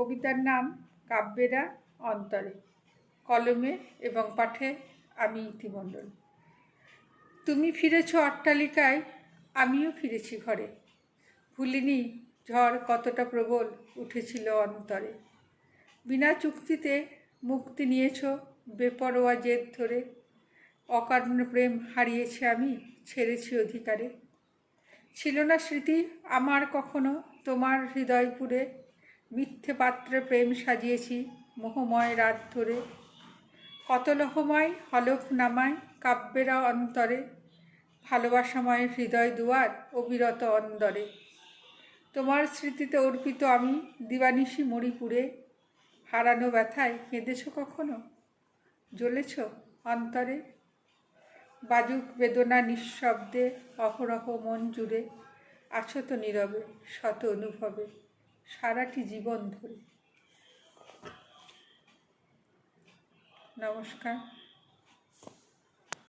কবিতার নাম কাব্যেরা অন্তরে, কলমে এবং পাঠে আমি ইতিমণ্ডল। তুমি ফিরেছ অট্টালিকায়, আমিও ফিরেছি ঘরে। ভুলিনি ঝড় কতটা প্রবল উঠেছিল অন্তরে। বিনা চুক্তিতে মুক্তি নিয়েছ বেপরোয়া জেদ ধরে। অকারণ প্রেম হারিয়েছি আমি, ছেড়েছি অধিকারে। ছিল না স্মৃতি আমার কখনো তোমার হৃদয়পুরে। মিথ্যে পাত্রে প্রেম সাজিয়েছি মোহময় রাত ধরে। কত লহময় হলফ নামায় কাব্যেরা অন্তরে। ভালোবাসাময় হৃদয় দুয়ার অবিরত অন্দরে। তোমার স্মৃতিতে অর্পিত আমি দিবানিশি মণিপুরে। হারানো ব্যথায় কেঁদেছ কখনো? জ্বলেছ অন্তরে? বাজুক বেদনা নিঃশব্দে, অহরহ মন জুড়ে। আছো তো নীরবে, শত অনুভবে। সারাটি জীবন ধরে। নমস্কার।